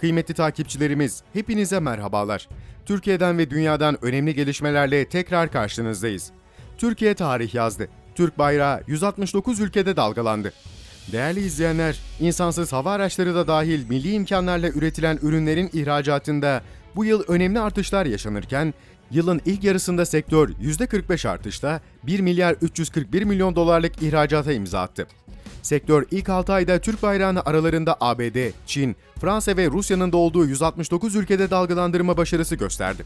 Kıymetli takipçilerimiz, hepinize merhabalar. Türkiye'den ve dünyadan önemli gelişmelerle tekrar karşınızdayız. Türkiye tarih yazdı. Türk bayrağı 169 ülkede dalgalandı. Değerli izleyenler, insansız hava araçları da dahil milli imkanlarla üretilen ürünlerin ihracatında bu yıl önemli artışlar yaşanırken, yılın ilk yarısında sektör %45 artışla 1 milyar 341 milyon dolarlık ihracata imza attı. Sektör ilk 6 ayda Türk bayrağını aralarında ABD, Çin, Fransa ve Rusya'nın da olduğu 169 ülkede dalgalandırma başarısı gösterdi.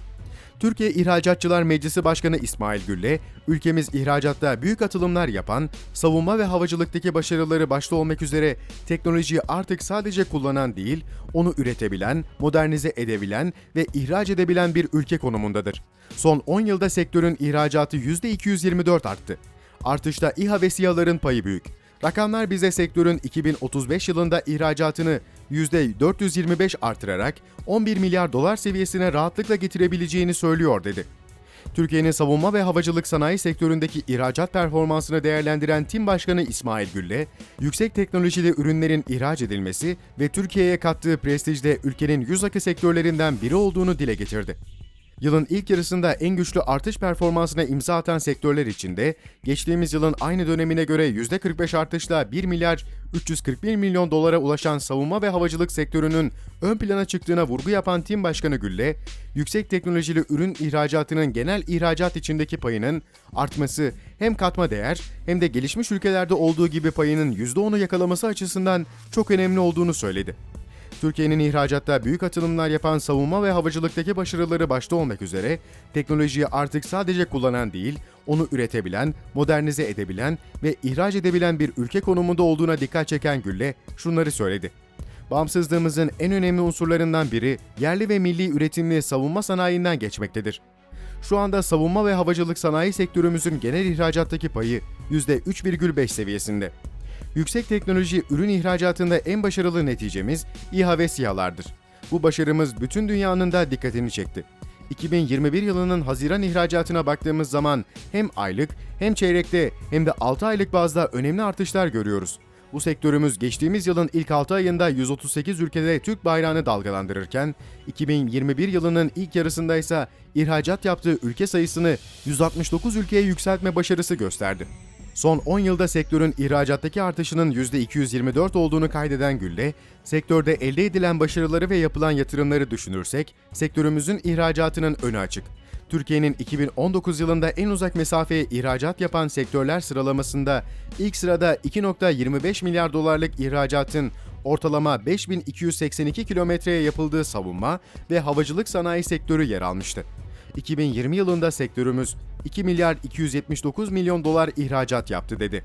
Türkiye İhracatçılar Meclisi Başkanı İsmail Gülle, ülkemiz ihracatta büyük atılımlar yapan, savunma ve havacılıktaki başarıları başta olmak üzere teknolojiyi artık sadece kullanan değil, onu üretebilen, modernize edebilen ve ihraç edebilen bir ülke konumundadır. Son 10 yılda sektörün ihracatı %224 arttı. Artışta İHA ve SİHA'ların payı büyük. Rakamlar bize sektörün 2035 yılında ihracatını %425 artırarak 11 milyar dolar seviyesine rahatlıkla getirebileceğini söylüyor dedi. Türkiye'nin savunma ve havacılık sanayi sektöründeki ihracat performansını değerlendiren Tim Başkanı İsmail Gülle, yüksek teknolojili ürünlerin ihraç edilmesi ve Türkiye'ye kattığı prestijde ülkenin yüz akı sektörlerinden biri olduğunu dile getirdi. Yılın ilk yarısında en güçlü artış performansına imza atan sektörler içinde geçtiğimiz yılın aynı dönemine göre %45 artışla 1 milyar 341 milyon dolara ulaşan savunma ve havacılık sektörünün ön plana çıktığına vurgu yapan Tim Başkanı Gülle, yüksek teknolojili ürün ihracatının genel ihracat içindeki payının artması hem katma değer hem de gelişmiş ülkelerde olduğu gibi payının %10'u yakalaması açısından çok önemli olduğunu söyledi. Türkiye'nin ihracatta büyük atılımlar yapan savunma ve havacılıktaki başarıları başta olmak üzere teknolojiyi artık sadece kullanan değil, onu üretebilen, modernize edebilen ve ihraç edebilen bir ülke konumunda olduğuna dikkat çeken Gülle şunları söyledi. Bağımsızlığımızın en önemli unsurlarından biri yerli ve milli üretimli savunma sanayinden geçmektedir. Şu anda savunma ve havacılık sanayi sektörümüzün genel ihracattaki payı %3,5 seviyesinde. Yüksek teknoloji ürün ihracatında en başarılı neticemiz İHA ve SİHA'lardır. Bu başarımız bütün dünyanın da dikkatini çekti. 2021 yılının Haziran ihracatına baktığımız zaman hem aylık hem çeyrekte hem de 6 aylık bazda önemli artışlar görüyoruz. Bu sektörümüz geçtiğimiz yılın ilk 6 ayında 138 ülkede Türk bayrağını dalgalandırırken, 2021 yılının ilk yarısında ise ihracat yaptığı ülke sayısını 169 ülkeye yükseltme başarısı gösterdi. Son 10 yılda sektörün ihracattaki artışının %224 olduğunu kaydeden Gülle, sektörde elde edilen başarıları ve yapılan yatırımları düşünürsek, sektörümüzün ihracatının önü açık. Türkiye'nin 2019 yılında en uzak mesafeye ihracat yapan sektörler sıralamasında ilk sırada 2.25 milyar dolarlık ihracatın ortalama 5282 kilometreye yapıldığı savunma ve havacılık sanayi sektörü yer almıştı. 2020 yılında sektörümüz 2 milyar 279 milyon dolar ihracat yaptı dedi.